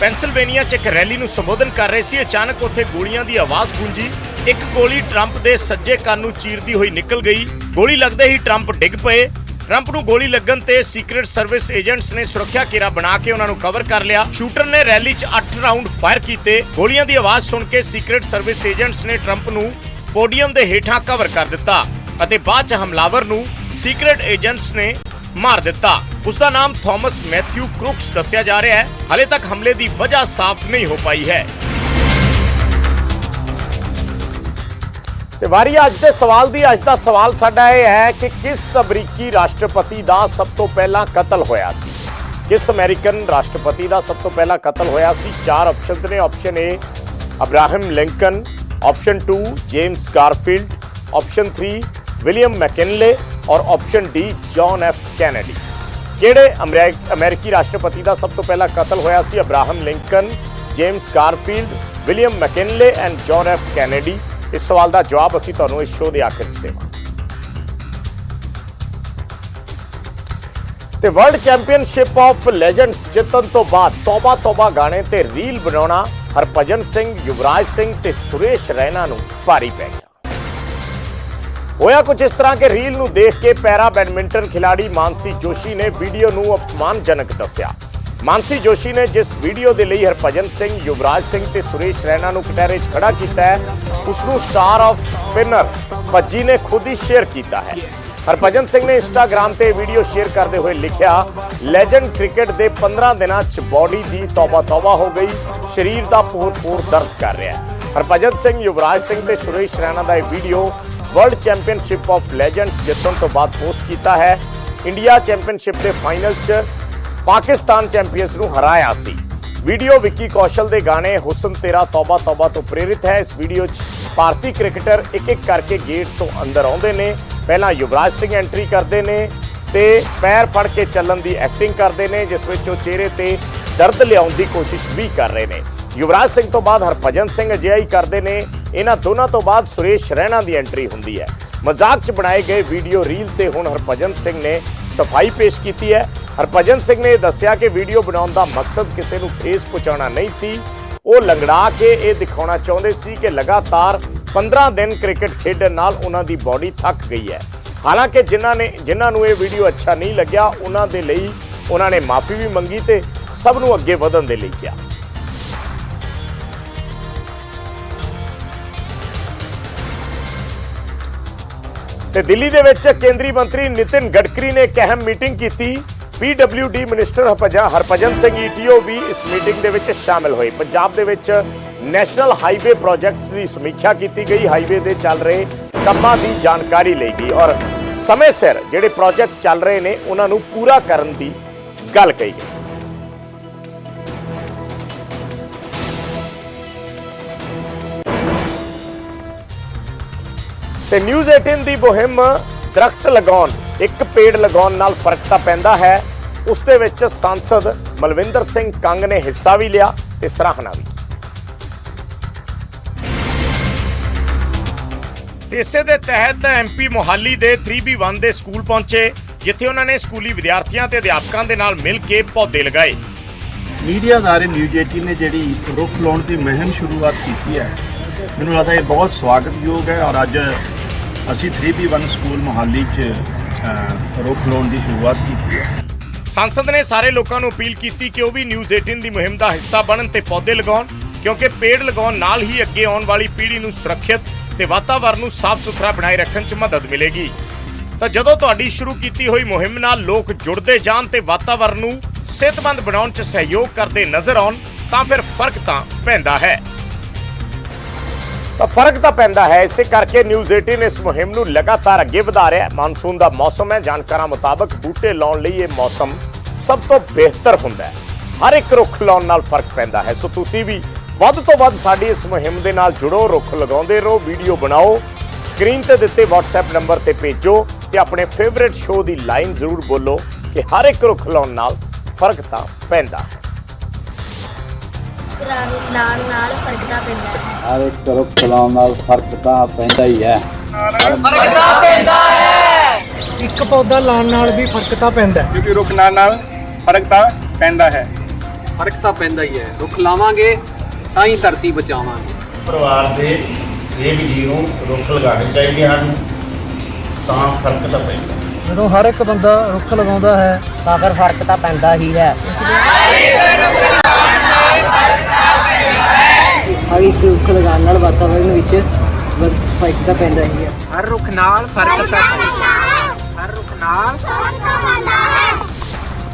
[SPEAKER 1] Pennsylvania 'ਚ ਇੱਕ rally ਨੂੰ ਸੰਬੋਧਨ ਕਰ ਰਹੇ ਸੀ ਅਚਾਨਕ ਉੱਥੇ ਗੋਲੀਆਂ ਦੀ ਆਵਾਜ਼ ਗੂੰਜੀ ਇੱਕ ਗੋਲੀ ਟਰੰਪ ਦੇ ਸੱਜੇ ਕੰਨ ਨੂੰ ਚੀਰਦੀ ਹੋਈ ਨਿਕਲ ਗਈ ਗੋਲੀ ਲੱਗਦੇ ਹੀ ਟਰੰਪ ਡਿੱਗ ਪਏ ਟਰੰਪ ਨੂੰ ਗੋਲੀ ਲੱਗਣ ਤੇ ਸੀਕ੍ਰੀਟ ਸਰਵਿਸ ਏਜੰਟਸ ਨੇ ਸੁਰੱਖਿਆ ਘੇਰਾ ਬਣਾ ਕੇ ਉਹਨਾਂ ਨੂੰ ਕਵਰ ਕਰ ਲਿਆ। ਸ਼ੂਟਰ ਨੇ ਰੈਲੀ 'ਚ 8 ਰਾਉਂਡ ਫਾਇਰ ਕੀਤੇ। ਗੋਲੀਆਂ ਦੀ ਆਵਾਜ਼ ਸੁਣ ਕੇ ਸੀਕ੍ਰੀਟ ਸਰਵਿਸ ਏਜੰਟਸ ਨੇ ਟਰੰਪ ਨੂੰ ਪੋਡੀਅਮ ਦੇ ਹੇਠਾਂ ਕਵਰ ਕਰ ਦਿੱਤਾ ਅਤੇ ਬਾਅਦ 'ਚ ਹਮਲਾਵਰ ਨੂੰ ਸੀਕ੍ਰੀਟ ਏਜੰਟਸ ਨੇ ਮਾਰ ਦਿੱਤਾ। ਉਸ ਦਾ ਨਾਮ ਥਾਮਸ ਮੈਥਿਊ ਕ੍ਰੁਕਸ ਦੱਸਿਆ ਜਾ ਰਿਹਾ ਹੈ। ਹਾਲੇ ਤੱਕ ਹਮਲੇ ਦੀ ਵਜ੍ਹਾ ਸਾਫ਼ ਨਹੀਂ ਹੋ ਪਾਈ ਹੈ। ਤੇ ਵਾਰੀ ਅੱਜ ਦੇ ਸਵਾਲ ਦੀ, ਅੱਜ ਦਾ ਸਵਾਲ ਸਾਡਾ ਇਹ ਹੈ ਕਿ ਕਿਸ ਅਮਰੀਕੀ ਰਾਸ਼ਟਰਪਤੀ ਦਾ ਸਭ ਤੋਂ ਪਹਿਲਾਂ ਕਤਲ ਹੋਇਆ ਸੀ? ਕਿਸ ਅਮਰੀਕਨ ਰਾਸ਼ਟਰਪਤੀ ਦਾ ਸਭ ਤੋਂ ਪਹਿਲਾਂ ਕਤਲ ਹੋਇਆ ਸੀ? ਚਾਰ ਆਪਸ਼ਨਸ ਨੇ option A Abraham Lincoln option 2 James Garfield option 3 William McKinley ਔਰ option D John F Kennedy. ਕਿਹੜੇ ਅਮਰੀਕ- ਅਮਰੀਕੀ ਰਾਸ਼ਟਰਪਤੀ ਦਾ ਸਭ ਤੋਂ ਪਹਿਲਾਂ ਕਤਲ ਹੋਇਆ ਸੀ? Abraham Lincoln, James Garfield, William McKinley and John F Kennedy. ਇਸ ਸਵਾਲ ਦਾ ਜਵਾਬ ਅਸੀਂ ਤੁਹਾਨੂੰ ਇਸ ਸ਼ੋਅ ਦੇ ਆਖਿਰ 'ਚ ਦੇਵਾਂਗੇ। ਤੇ ਵਰਲਡ ਚੈਂਪੀਅਨਸ਼ਿਪ ਆਫ ਲੈਜੈਂਡਸ ਜਿੱਤਣ ਤੋਂ ਬਾਅਦ ਤੋਬਾ ਤੌਬਾ ਗਾਣੇ ਤੇ ਰੀਲ ਬਣਾਉਣਾ ਹਰਭਜਨ ਸਿੰਘ, ਯੁਵਰਾਜ ਸਿੰਘ ਤੇ ਸੁਰੇਸ਼ ਰੈਨਾ ਨੂੰ ਭਾਰੀ ਪੈ ਗਿਆ। ਹੋਇਆ ਕੁਝ ਇਸ ਤਰ੍ਹਾਂ ਕਿ ਰੀਲ ਨੂੰ ਦੇਖ ਕੇ ਪੈਰਾ ਬੈਡਮਿੰਟਨ ਖਿਲਾੜੀ ਮਾਨਸੀ ਜੋਸ਼ੀ ਨੇ ਵੀਡੀਓ ਨੂੰ ਅਪਮਾਨਜਨਕ ਦੱਸਿਆ। ਮਾਨਸੀ ਜੋਸ਼ੀ ਨੇ ਜਿਸ ਵੀਡੀਓ ਦੇ ਲਈ ਹਰਭਜਨ ਸਿੰਘ, ਯੁਵਰਾਜ ਸਿੰਘ ਤੇ ਸੁਰੇਸ਼ ਰੈਣਾ ਨੂੰ ਕਟਹਿਰੇ 'ਚ ਖੜਾ ਕੀਤਾ ਹੈ ਉਸ ਨੂੰ ਸਟਾਰ ਆਫ ਸਪਿਨਰ ਭੱਜੀ ਨੇ ਖੁਦ ਹੀ ਸ਼ੇਅਰ ਕੀਤਾ ਹੈ। ਹਰਭਜਨ ਸਿੰਘ ਨੇ ਇੰਸਟਾਗ੍ਰam ਤੇ ਵੀਡੀਓ ਸ਼ੇਅਰ ਕਰਦੇ ਹੋਏ ਲਿਖਿਆ ਲੈਜੈਂਡ ਕ੍ਰਿਕਟ ਦੇ 15 ਦਿਨਾਂ 'ਚ ਬਾਡੀ ਦੀ ਤੌਬਾ ਤੌਬਾ ਹੋ ਗਈ, ਸਰੀਰ ਦਾ ਪੂਰ-ਪੂਰ ਦਰਦ ਕਰ ਰਿਹਾ ਹੈ। ਹਰਭਜਨ ਸਿੰਘ, ਯੁਵਰਾਜ ਸਿੰਘ ਤੇ ਸੁਰੇਸ਼ ਰੈਣਾ ਦਾ ਇਹ video world championship of legends ਜਿੱਤਣ ਤੋਂ ਬਾਅਦ ਪੋਸਟ ਕੀਤਾ ਹੈ। ਇੰਡੀਆ ਚੈਂਪੀਅਨਸ਼ਿਪ ਦੇ ਫਾਈਨਲ 'ਚ ਪਾਕਿਸਤਾਨ ਚੈਂਪੀਅਨਸ ਨੂੰ ਹਰਾਇਆ ਸੀ। ਵੀਡੀਓ ਵਿੱਕੀ ਕੌਸ਼ਲ ਦੇ ਗਾਣੇ ਹੁਸਨ ਤੇਰਾ ਤੌਬਾ ਤੌਬਾ ਤੋਂ ਪ੍ਰੇਰਿਤ ਹੈ। ਇਸ ਵੀਡੀਓ 'ਚ ਭਾਰਤੀ ਕ੍ਰਿਕਟਰ ਇੱਕ ਇੱਕ ਕਰਕੇ ਗੇਟ ਤੋਂ ਅੰਦਰ ਆਉਂਦੇ ਨੇ। ਪਹਿਲਾਂ ਯੁਵਰਾਜ ਸਿੰਘ ਐਂਟਰੀ ਕਰਦੇ ਨੇ ਤੇ ਪੈਰ ਫੜ ਕੇ ਚੱਲਣ ਦੀ ਐਕਟਿੰਗ ਕਰਦੇ ਨੇ, ਜਿਸ ਵਿੱਚ ਉਹ ਚਿਹਰੇ ਤੇ ਦਰਦ ਲਿਆਉਣ ਦੀ ਕੋਸ਼ਿਸ਼ ਵੀ ਕਰ ਰਹੇ ਨੇ। ਯੁਵਰਾਜ ਸਿੰਘ ਤੋਂ ਬਾਅਦ ਹਰਭਜਨ ਸਿੰਘ ਅਜਿਹਾ ਹੀ ਕਰਦੇ ਨੇ। ਇਹਨਾਂ ਦੋਨਾਂ ਤੋਂ ਬਾਅਦ ਸੁਰੇਸ਼ ਰੈਣਾ ਦੀ ਐਂਟਰੀ ਹੁੰਦੀ ਹੈ। ਮਜ਼ਾਕ 'ਚ ਬਣਾਏ ਗਏ ਵੀਡੀਓ ਰੀਲ ਤੇ ਹੁਣ ਹਰਭਜਨ ਸਿੰਘ ਨੇ ਸਫ਼ਾਈ ਪੇਸ਼ ਕੀਤੀ ਹੈ। ਹਰਭਜਨ ਸਿੰਘ ਨੇ ਦੱਸਿਆ ਕਿ ਵੀਡੀਓ ਬਣਾਉਣ ਦਾ ਮਕਸਦ ਕਿਸੇ ਨੂੰ ਠੇਸ ਪਹੁੰਚਾਉਣਾ ਨਹੀਂ ਸੀ। ਉਹ ਲੰਗੜਾ ਕੇ ਇਹ ਦਿਖਾਉਣਾ ਚਾਹੁੰਦੇ ਸੀ ਕਿ ਲਗਾਤਾਰ 15 ਦਿਨ ਕ੍ਰਿਕਟ ਖੇਡਣ ਨਾਲ ਉਹਨਾਂ ਦੀ ਬਾਡੀ ਥੱਕ ਗਈ ਹੈ। ਹਾਲਾਂਕਿ ਜਿਨ੍ਹਾਂ ਨੇ ਜਿਨ੍ਹਾਂ ਨੂੰ ਇਹ ਵੀਡੀਓ ਅੱਛਾ ਨਹੀਂ ਲੱਗਿਆ, ਉਹਨਾਂ ਦੇ ਲਈ ਉਹਨਾਂ ਨੇ ਮਾਫੀ ਵੀ ਮੰਗੀ ਤੇ ਸਭ ਨੂੰ ਅੱਗੇ ਵਧਣ ਦੇ ਲਈ ਕਿਹਾ। ਤੇ ਦਿੱਲੀ ਦੇ ਵਿੱਚ ਕੇਂਦਰੀ ਮੰਤਰੀ ਨਿਤਿਨ ਗਡਕਰੀ ਨੇ ਇੱਕ ਅਹਿਮ ਮੀਟਿੰਗ ਕੀਤੀ। PWD minister Harbhajan Harbhajan Singh ETO ਵੀ ਇਸ ਮੀਟਿੰਗ ਦੇ ਵਿੱਚ ਸ਼ਾਮਿਲ ਹੋਏ। ਪੰਜਾਬ ਦੇ ਵਿੱਚ ਨੈਸ਼ਨਲ ਹਾਈਵੇ ਪ੍ਰੋਜੈਕਟਸ ਦੀ ਸਮੀਖਿਆ ਕੀਤੀ ਗਈ। ਹਾਈਵੇ ਦੇ ਚੱਲ ਰਹੇ ਕੰਮਾਂ ਦੀ ਜਾਣਕਾਰੀ ਲਈ ਗਈ ਔਰ ਸਮੇਂ ਸਿਰ ਜਿਹੜੇ ਪ੍ਰੋਜੈਕਟ ਚੱਲ ਰਹੇ ਨੇ, ਉਹਨਾਂ ਨੂੰ ਪੂਰਾ ਕਰਨ ਦੀ ਗੱਲ ਕਹੀ ਗਈ। ਤੇ ਨਿਊਜ਼ 18 ਦੀ ਮੁਹਿੰਮ ਦਰਖਤ ਲਗਾਉਣ, ਇੱਕ ਪੇੜ ਲਗਾਉਣ ਨਾਲ ਫ਼ਰਕ ਤਾਂ ਪੈਂਦਾ ਹੈ। ਉਸ ਦੇ ਵਿੱਚ ਸੰਸਦ ਮਲਵਿੰਦਰ ਸਿੰਘ ਕੰਗ ਨੇ ਹਿੱਸਾ ਵੀ ਲਿਆ ਤੇ ਸਰਾਹਨਾ ਵੀ ਇਸੇ ਦੇ ਤਹਿਤ ਐਮਪੀ ਮੋਹਾਲੀ ਦੇ 3B1 ਦੇ ਸਕੂਲ ਪਹੁੰਚੇ, ਜਿੱਥੇ ਉਹਨਾਂ ਨੇ ਸਕੂਲੀ ਵਿਦਿਆਰਥੀਆਂ ਤੇ ਅਧਿਆਪਕਾਂ ਦੇ ਨਾਲ ਮਿਲ ਕੇ ਪੌਦੇ ਲਗਾਏ।
[SPEAKER 7] ਮੀਡੀਆ ਅਦਾਰੇ ਨਿਊਜ਼ 18 ਨੇ ਜਿਹੜੀ ਰੁੱਖ ਲਾਉਣ ਦੀ ਮੁਹਿੰਮ ਸ਼ੁਰੂਆਤ ਕੀਤੀ ਹੈ, ਮੈਨੂੰ ਲੱਗਦਾ ਇਹ ਬਹੁਤ ਸਵਾਗਤਯੋਗ ਹੈ ਔਰ ਅੱਜ ਅਸੀਂ 3B1 ਸਕੂਲ ਮੁਹਾਲੀ 'ਚ ਰੁੱਖ ਲਾਉਣ ਦੀ ਸ਼ੁਰੂਆਤ ਕੀਤੀ ਹੈ।
[SPEAKER 1] ਸੰਸਦ ਨੇ ਸਾਰੇ ਲੋਕਾਂ ਨੂੰ ਅਪੀਲ ਕੀਤੀ ਕਿ ਉਹ ਵੀ ਨਿਊਜ਼ 18 ਦੀ ਮੁਹਿੰਮ ਦਾ ਹਿੱਸਾ ਬਣਨ ਤੇ ਪੌਦੇ ਲਗਾਉਣ, ਕਿਉਂਕਿ ਪੇੜ ਲਗਾਉਣ ਨਾਲ ਹੀ ਅੱਗੇ ਆਉਣ ਵਾਲੀ ਪੀੜ੍ਹੀ ਨੂੰ ਸੁਰੱਖਿਅਤ ਤੇ ਵਾਤਾਵਰਣ ਨੂੰ ਸਾਫ਼ ਸੁਥਰਾ ਬਣਾਏ ਰੱਖਣ 'ਚ ਮਦਦ ਮਿਲੇਗੀ। ਤਾਂ ਜਦੋਂ ਤੁਹਾਡੀ ਸ਼ੁਰੂ ਕੀਤੀ ਹੋਈ ਮੁਹਿੰਮ ਨਾਲ ਲੋਕ ਜੁੜਦੇ ਜਾਣ ਤੇ ਵਾਤਾਵਰਣ ਨੂੰ ਸਿਹਤਮੰਦ ਬਣਾਉਣ 'ਚ ਸਹਿਯੋਗ ਕਰਦੇ ਨਜ਼ਰ ਆਉਣ, ਤਾਂ ਫਿਰ ਫ਼ਰਕ ਤਾਂ ਪੈਂਦਾ ਹੈ। ਫ਼ਰਕ ਤਾਂ ਪੈਂਦਾ ਹੈ। ਇਸੇ ਕਰਕੇ ਨਿਊਜ਼ 18 ਇਸ ਮੁਹਿੰਮ ਨੂੰ ਲਗਾਤਾਰ ਅੱਗੇ ਵਧਾ ਰਿਹਾ ਹੈ। ਮਾਨਸੂਨ ਦਾ ਮੌਸਮ ਹੈ। ਜਾਣਕਾਰਾਂ ਮੁਤਾਬਕ ਬੂਟੇ ਲਾਉਣ ਲਈ ਇਹ ਮੌਸਮ ਸਭ ਤੋਂ ਬਿਹਤਰ ਹੁੰਦਾ ਹੈ। ਹਰ ਇੱਕ ਰੁੱਖ ਲਾਉਣ ਨਾਲ ਫ਼ਰਕ ਪੈਂਦਾ ਹੈ। ਸੋ ਤੁਸੀਂ ਵੀ ਵੱਧ ਤੋਂ ਵੱਧ ਸਾਡੀ ਇਸ ਮੁਹਿੰਮ ਦੇ ਨਾਲ ਜੁੜੋ, ਰੁੱਖ ਲਗਾਉਂਦੇ ਰਹੋ, ਵੀਡੀਓ ਬਣਾਓ ਸਕਰੀਨ ਤੇ ਦਿੱਤੇ WhatsApp ਨੰਬਰ ਤੇ ਭੇਜੋ ਤੇ ਆਪਣੇ ਫੇਵਰਿਟ ਸ਼ੋਅ ਦੀ ਲਾਈਨ ਜ਼ਰੂਰ ਬੋਲੋ ਕਿ ਹਰ ਇੱਕ ਰੁੱਖ ਲਾਉਣ ਨਾਲ ਫ਼ਰਕ ਤਾਂ ਪੈਂਦਾ ਹੈ।
[SPEAKER 12] ਨਾਲ ਫਰਕਦਾ ਪੈਂਦਾ ਹੈ।
[SPEAKER 2] ਹਰ ਇੱਕ ਰੁੱਖ ਲਾਉਣ ਨਾਲ ਫ਼ਰਕ ਤਾਂ ਪੈਂਦਾ ਹੀ ਹੈ।
[SPEAKER 3] ਇੱਕ ਪੌਦਾ ਲਾਉਣ ਨਾਲ ਵੀ ਫ਼ਰਕ ਤਾਂ ਪੈਂਦਾ ਹੈ।
[SPEAKER 10] ਕਿਉਂਕਿ ਰੁੱਖ ਨਾਲ ਨਾਲ ਫ਼ਰਕ ਤਾਂ ਪੈਂਦਾ ਹੈ।
[SPEAKER 9] ਫ਼ਰਕ ਤਾਂ ਪੈਂਦਾ ਹੀ ਹੈ। ਰੁੱਖ ਲਾਵਾਂਗੇ ਤਾਂ ਹੀ ਧਰਤੀ ਬਚਾਵਾਂਗੇ।
[SPEAKER 6] ਪਰਿਵਾਰ ਦੇ ਹਰੇਕ ਜੀਅ ਨੂੰ ਰੁੱਖ ਲਗਾਉਣੇ ਚਾਹੀਦੇ ਹਨ ਤਾਂ ਫ਼ਰਕ ਤਾਂ ਪੈਂਦਾ
[SPEAKER 3] ਜਦੋਂ ਹਰ ਇੱਕ ਬੰਦਾ ਰੁੱਖ ਲਗਾਉਂਦਾ ਹੈ
[SPEAKER 9] ਤਾਂ ਫਿਰ ਫ਼ਰਕ ਤਾਂ ਪੈਂਦਾ ਹੀ ਹੈ। ਹਰ ਇੱਕ ਰੁੱਖ ਲਗਾਉਣ ਨਾਲ ਵਾਤਾਵਰਣ ਵਿੱਚ ਫ਼ਰਕ ਤਾਂ ਪੈਂਦਾ ਹੀ ਹੈ ਹਰ ਰੁੱਖ ਨਾਲ ਫ਼ਰਕ ਤਾਂ ਹਰ ਰੁੱਖ ਨਾਲ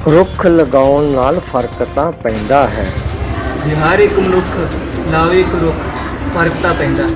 [SPEAKER 3] ਰੁੱਖ ਲਗਾਉਣ ਨਾਲ ਫ਼ਰਕ ਤਾਂ ਪੈਂਦਾ ਹੈ।
[SPEAKER 9] ਜੇ ਹਰ ਇੱਕ ਮਨੁੱਖ ਲਾਵੇ ਇੱਕ ਰੁੱਖ ਫ਼ਰਕ ਤਾਂ ਪੈਂਦਾ